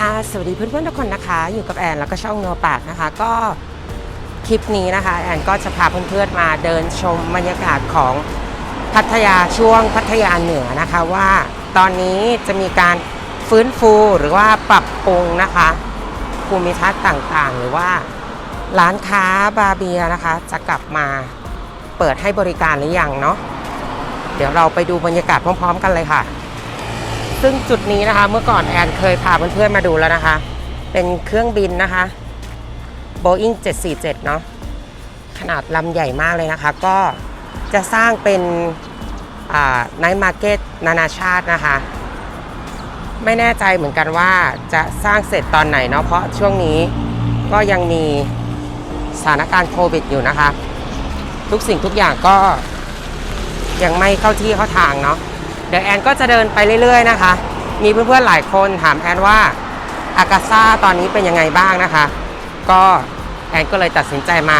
ค่ะ สวัสดีเพื่อนๆทุกคนนะคะ อยู่กับแอนแล้วก็ช่องโนปากนะคะ ก็คลิปนี้นะคะ แอนก็จะพาเพื่อนๆมาเดินชมบรรยากาศของพัทยาช่วงพัทยาเหนือนะคะว่าตอนนี้จะมีการฟื้นฟูหรือว่าปรับปรุงนะคะภูมิทัศน์ต่างๆ หรือว่าร้านค้าบาร์เบียนะคะ จะกลับมาเปิดให้บริการหรือยังเนาะเดี๋ยวเราไปดูบรรยากาศพร้อม ๆ กันเลยค่ะ ซึ่งจุดนี้นะคะเมื่อก่อนแอนเคยพาเพื่อนๆมาดูแล้วนะคะ เป็นเครื่องบินนะคะ Boeing 747 เนาะขนาดลำใหญ่มากเลยนะคะ ก็จะสร้างเป็นไนท์มาร์เก็ตนานาชาตินะคะ ไม่แน่ใจเหมือนกันว่าจะสร้างเสร็จตอนไหนเนาะเพราะช่วงนี้ก็ยังมีสถานการณ์โควิดอยู่นะคะ ทุกสิ่งทุกอย่างก็ยังไม่เข้าที่เข้าทางเนาะ เดี๋ยวแอนก็จะเดินไปเรื่อยๆนะคะ มีเพื่อนๆหลายคนถามแอนว่าอากาซ่าตอนนี้เป็นยังไงบ้างนะคะ ก็แอนก็เลยตัดสินใจมา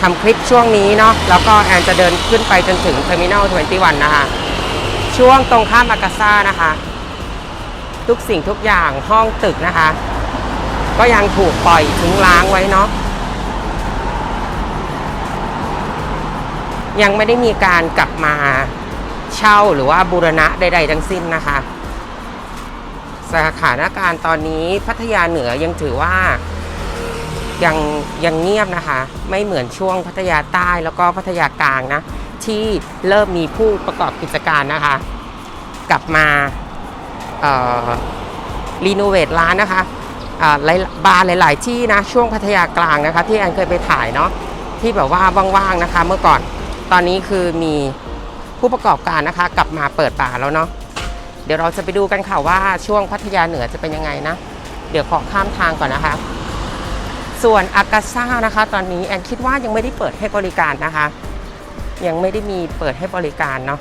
ทำคลิปช่วงนี้เนาะแล้วก็แอนจะเดินขึ้นไปจนถึงเทอร์มินอล21 นะคะ ช่วงตรงข้ามอากาซ่านะคะ ทุกสิ่งทุกอย่างห้องตึกนะคะ ก็ยังถูกปล่อยทิ้งร้างไว้เนาะยังไม่ได้มีการกลับมา เช่าหรือว่าบูรณะใด ๆ ทั้งสิ้นนะคะ สถานการณ์ตอนนี้พัทยาเหนือยังถือว่ายังยังเงียบนะคะ ไม่เหมือนช่วงพัทยาใต้แล้วก็พัทยากลางนะ ที่เริ่มมีผู้ประกอบกิจการนะคะ กลับมารีโนเวทร้านนะคะหลายบาร์หลาย ๆ ที่นะช่วงพัทยากลางนะคะ ที่แอนเคยไปถ่ายเนาะที่แบบว่าว่าง ๆ นะคะ เมื่อก่อนตอนนี้คือมี ผู้ประกอบการนะคะ กลับมาเปิดบาแล้วเนาะเดี๋ยวเราจะไปดูกันค่ะว่าช่วงพัทยาเหนือจะเป็นยังไงนะ เดี๋ยวขอข้ามทางก่อนนะคะ ส่วนอากาซ่านะคะ ตอนนี้แอนคิดว่ายังไม่ได้เปิดให้บริการนะคะ ยังไม่ได้มีเปิดให้บริการเนาะ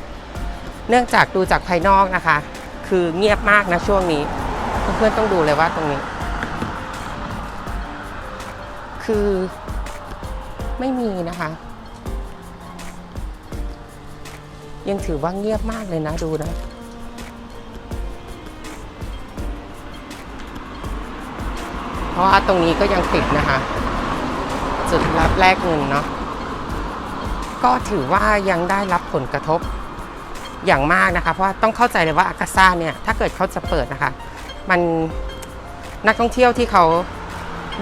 เนื่องจากดูจากภายนอกนะคะ คือเงียบมากนะช่วงนี้ เพื่อนๆต้องดูเลยว่าตรงนี้ คือไม่มีนะคะ ยังถือว่าเงียบมากเลยนะดูนะเพราะว่าตรงนี้ก็ยังปิดนะคะ จุดรับแลกเงินเนาะก็ถือว่ายังได้รับผลกระทบอย่างมากนะคะ เพราะว่าต้องเข้าใจเลยว่าอากาซ่าเนี่ยถ้าเกิดเขาจะเปิดนะคะ มันนักท่องเที่ยวที่เขา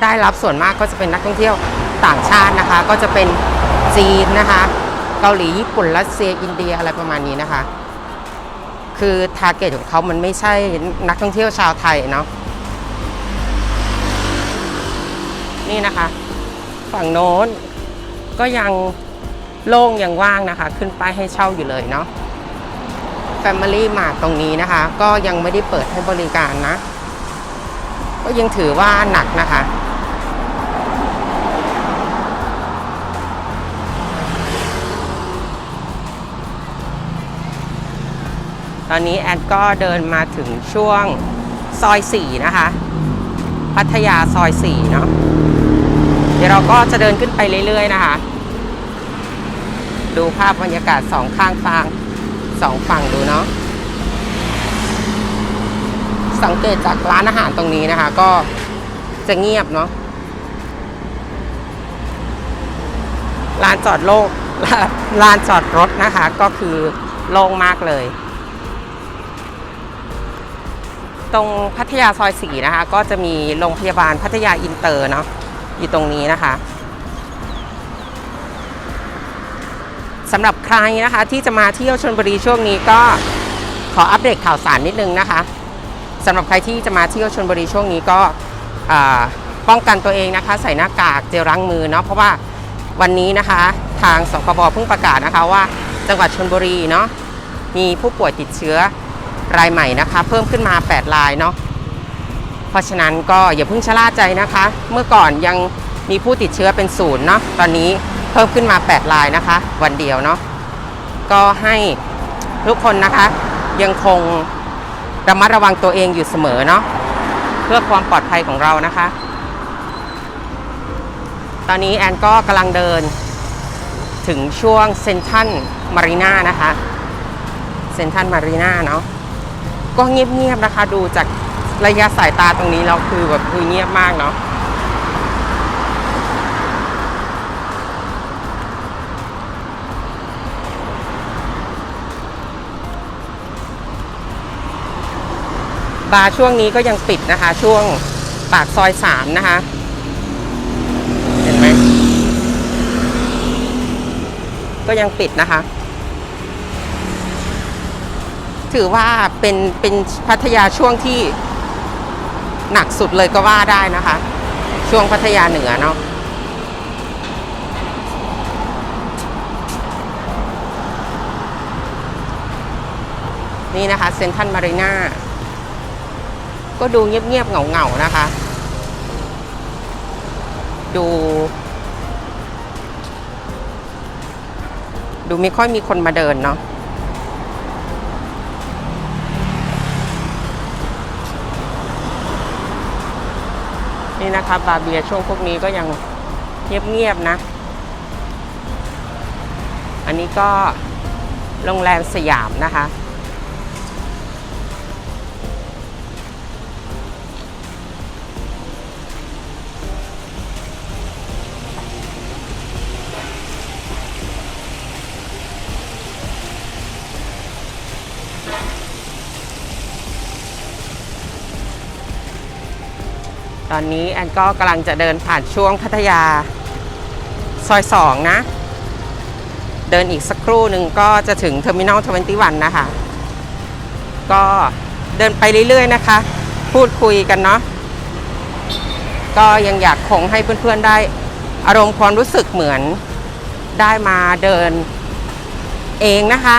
ได้รับส่วนมากก็จะเป็นนักท่องเที่ยวต่างชาตินะคะ ก็จะเป็นจีนนะคะ เกาหลีญี่ปุ่นรัสเซียอินเดียอะไรประมาณนี้นะคะ คือทาร์เก็ตของเขามันไม่ใช่นักท่องเที่ยวชาวไทยเนาะนี่นะคะ ฝั่งโน้นก็ยังโล่งยังว่างนะคะ ขึ้นไปายให้เช่าอยู่เลยเนาะ Family Mart ตรงนี้นะคะ ก็ยังไม่ได้เปิดให้บริการนะ ก็ยังถือว่าหนักนะคะ อนนี้แอดก็เดินมาถึงช่วงซอย 4 นะคะ พัทยาซอย 4 เนาะเดี๋ยวเราก็จะเดินขึ้นไปเรื่อย ๆ นะคะ ดูภาพบรรยากาศสองข้างทางสองฝั่งดูเนาะสังเกตจากร้านอาหารตรงนี้นะคะ ก็จะเงียบเนาะลานจอดโลกลานจอดรถนะคะ ก็คือโล่งมากเลย ตรงพัทยาซอยสี่นะคะ ก็จะมีโรงพยาบาลพัทยาอินเตอร์เนาะอยู่ตรงนี้นะคะสำหรับใครนะคะ ที่จะมาเที่ยวชลบุรีช่วงนี้ก็ขออัปเดตข่าวสารนิดนึงนะคะสำหรับใครที่จะมาเที่ยวชลบุรีช่วงนี้ก็ป้องกันตัวเองนะคะ ใส่หน้ากากเจลล้างมือเนาะเพราะว่าวันนี้นะคะทางสคบเพิ่งประกาศนะคะว่า จังหวัดชลบุรีเนาะมีผู้ป่วยติดเชื้อ รายใหม่นะคะ เพิ่มขึ้นมา 8 รายเนาะเพราะฉะนั้นก็อย่าเพิ่งชะล่าใจนะคะ เมื่อก่อนยังมีผู้ติดเชื้อเป็นศูนย์เนาะตอนนี้เพิ่มขึ้นมา 8 รายนะคะ วันเดียวเนาะก็ให้ทุกคนนะคะ ยังคงระมัดระวังตัวเองอยู่เสมอเนาะเพื่อความปลอดภัยของเรานะคะ ตอนนี้แอนก็กำลังเดินถึงช่วงเซนทันมารีนานะคะ เซนทันมารีนาเนาะ ก็เงียบๆนะคะ ดูจากระยะสายตาตรงนี้เราคือแบบคือเงียบมากเนาะบาร์ช่วงนี้ก็ยังปิดนะคะ ช่วงปากซอยสามนะคะ เห็นไหมก็ยังปิดนะคะ ถือว่าเป็นเป็นพัทยาช่วงที่หนักสุดเลยก็ว่าได้นะคะ ช่วงพัทยาเหนือเนาะนี่นะคะเซนทันมารีนาก็ดูเงียบๆเหงาๆนะคะ ดู ดูไม่ค่อยมีคนมาเดินเนาะ นี่นะครับาเบียช่วงพวกนี้ก็ยังเงียบๆนะ อันนี้ก็โรงแรมสยามนะคะ อนนี้แอนก็กำลังจะเดินผ่านช่วงพัทยาซอยสองนะ เดินอีกสักครู่หนึ่งก็จะถึงเทอร์มินอลทเวนตี้วันนะคะ ก็เดินไปเรื่อย ๆ นะคะ พูดคุยกันเนาะก็ยังอยากคงให้เพื่อนๆได้ อารมณ์ความรู้สึกเหมือนได้มาเดินเองนะคะ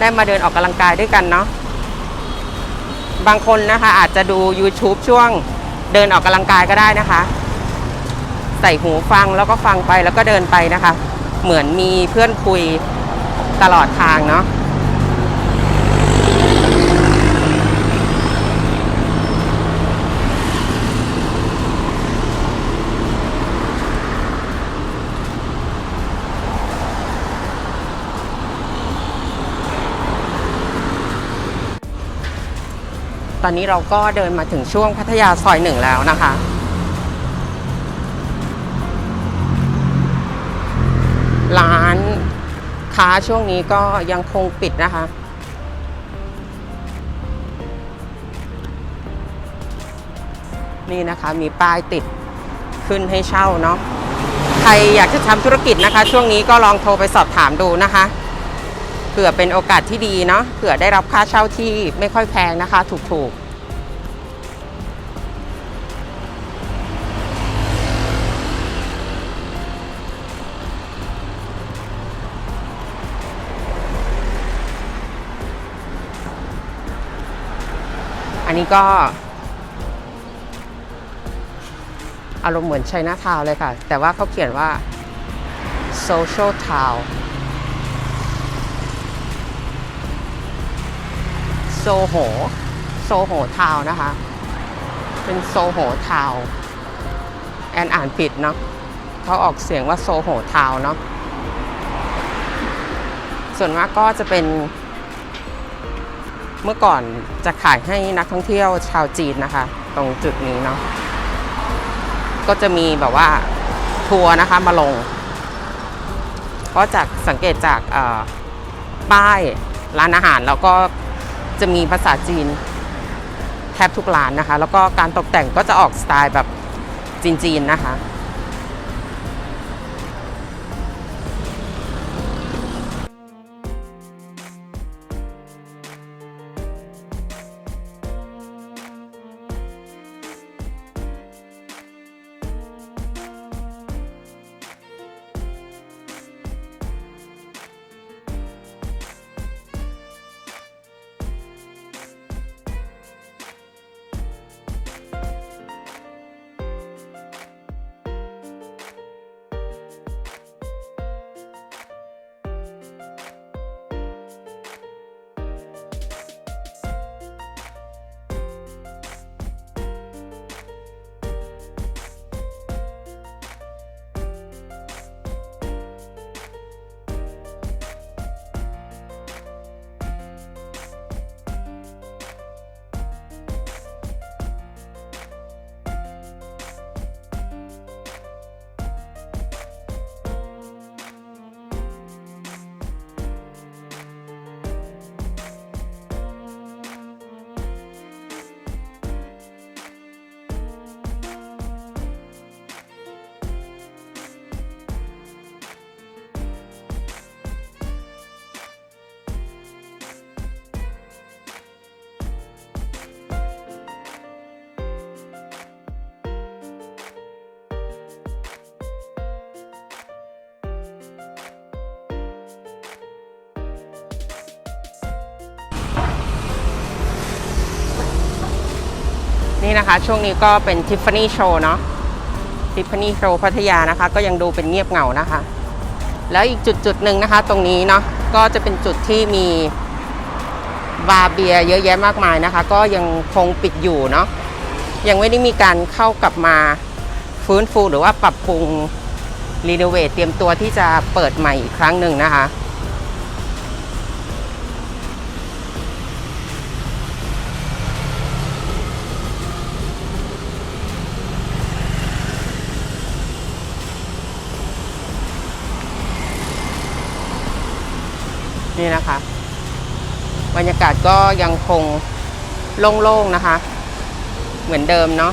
ได้มาเดินออกกำลังกายด้วยกันเนาะบางคนนะคะอาจจะดู YouTube ช่วง เดินออกกำลังกายก็ได้นะคะ ใส่หูฟังแล้วก็ฟังไปแล้วก็เดินไปนะคะ เหมือนมีเพื่อนคุยตลอดทางเนาะ ตอนนี้เราก็เดินมาถึงช่วงพัทยาซอยหนึ่งแล้วนะคะ ร้านค้าช่วงนี้ก็ยังคงปิดนะคะ นี่นะคะมีป้ายติดขึ้นให้เช่าเนาะใครอยากจะทำธุรกิจนะคะ ช่วงนี้ก็ลองโทรไปสอบถามดูนะคะ ผื่อเป็นโอกาสที่ดีเนาะเผื่อได้รับค่าเช่าที่ไม่ค่อยแพงนะคะ ถูกๆอันนี้ก็อารมณ์เหมือนไชน่าทาวเลยค่ะ แต่ว่าเขาเขียนว่า social town โซโห โซโหทาวนะคะ เป็นโซโหทาวแอนอ่านผิดเนาะเขาออกเสียงว่าโซโหทาวเนาะส่วนมากก็จะเป็น เมื่อก่อนจะขายให้นักท่องเที่ยวชาวจีนนะคะ ตรงจุดนี้เนาะก็จะมีแบบว่าทัวร์นะคะมาลงก็จากสังเกตจากป้ายร้านอาหารแล้วก็ จะมีภาษาจีนแทบทุกร้านนะคะ แล้วก็การตกแต่งก็จะออกสไตล์แบบจีนๆนะคะ นี่นะคะ ช่วงนี้ก็เป็นทิฟฟานี่โชว์เนาะทิฟฟานี่โชว์พัทยานะคะ ก็ยังดูเป็นเงียบเหงานะคะ แล้วอีกจุดจุดหนึ่งนะคะ ตรงนี้เนาะก็จะเป็นจุดที่มีบาร์เบียเยอะแยะมากมายนะคะ ก็ยังคงปิดอยู่เนาะยังไม่ได้มีการเข้ากลับมาฟื้นฟูหรือว่าปรับปรุงรีโนเวทเตรียมตัวที่จะเปิดใหม่อีกครั้งหนึ่งนะคะ นี่นะคะ บรรยากาศก็ยังคงโล่งๆนะคะ เหมือนเดิมเนาะ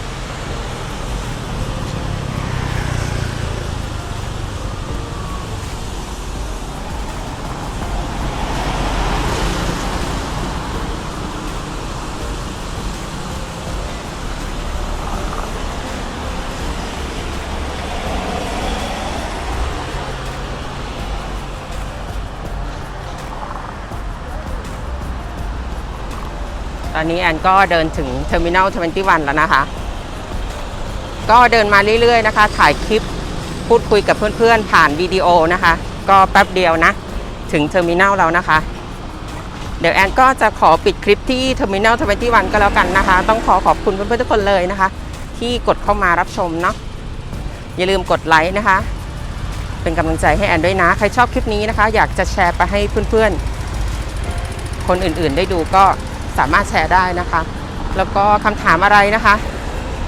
ตอนนี้แอนก็เดินถึงเทอร์มินอล21 แล้วนะคะ ก็เดินมาเรื่อยๆนะคะ ถ่ายคลิปพูดคุยกับเพื่อนๆ ผ่านวิดีโอนะคะ ก็แป๊บเดียวนะ ถึงเทอร์มินอลแล้วนะคะ เดี๋ยวแอนก็จะขอปิดคลิปที่เทอร์มินอล21 ก็แล้วกันนะคะ ต้องขอขอบคุณเพื่อนๆทุกคนเลยนะคะ ที่กดเข้ามารับชมเนาะอย่าลืมกดไลค์นะคะ เป็นกำลังใจให้แอนด้วยนะ ใครชอบคลิปนี้นะคะ อยากจะแชร์ไปให้เพื่อนๆ คนอื่นๆ ได้ดูก็ สามารถแชร์ได้นะคะ แล้วก็คำถามอะไรนะคะ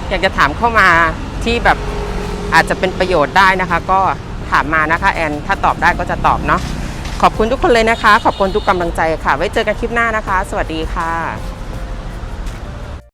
อยากจะถามเข้ามาที่แบบอาจจะเป็นประโยชน์ได้นะคะ ก็ถามมานะคะแอนถ้าตอบได้ก็จะตอบเนาะขอบคุณทุกคนเลยนะคะ ขอบคุณทุกกำลังใจค่ะ ไว้เจอกันคลิปหน้านะคะ สวัสดีค่ะ